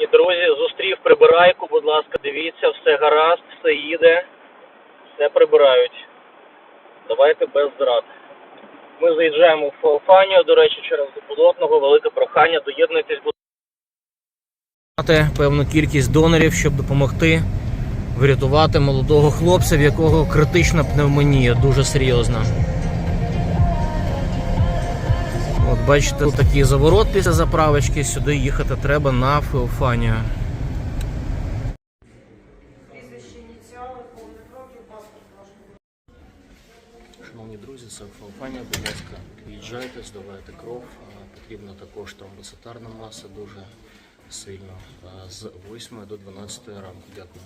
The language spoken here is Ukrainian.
Ні, друзі, зустрів прибирайку, будь ласка, дивіться, все гаразд, все їде, все прибирають. Давайте без зрад. Ми заїжджаємо в Феофанію, до речі, через Заболотного, велике прохання, доєднуйтесь, будь Мати певну кількість донорів, щоб допомогти врятувати молодого хлопця, в якого критична пневмонія, дуже серйозна. Бачите, тут такий заворот після заправочки, сюди їхати треба на Феофанію. Шановні друзі, це Феофанія, будь ласка, під'їжджайте, здавайте кров. Потрібна також тромбоцитарна маса дуже сильно з 8 до 12 ранку. Дякую.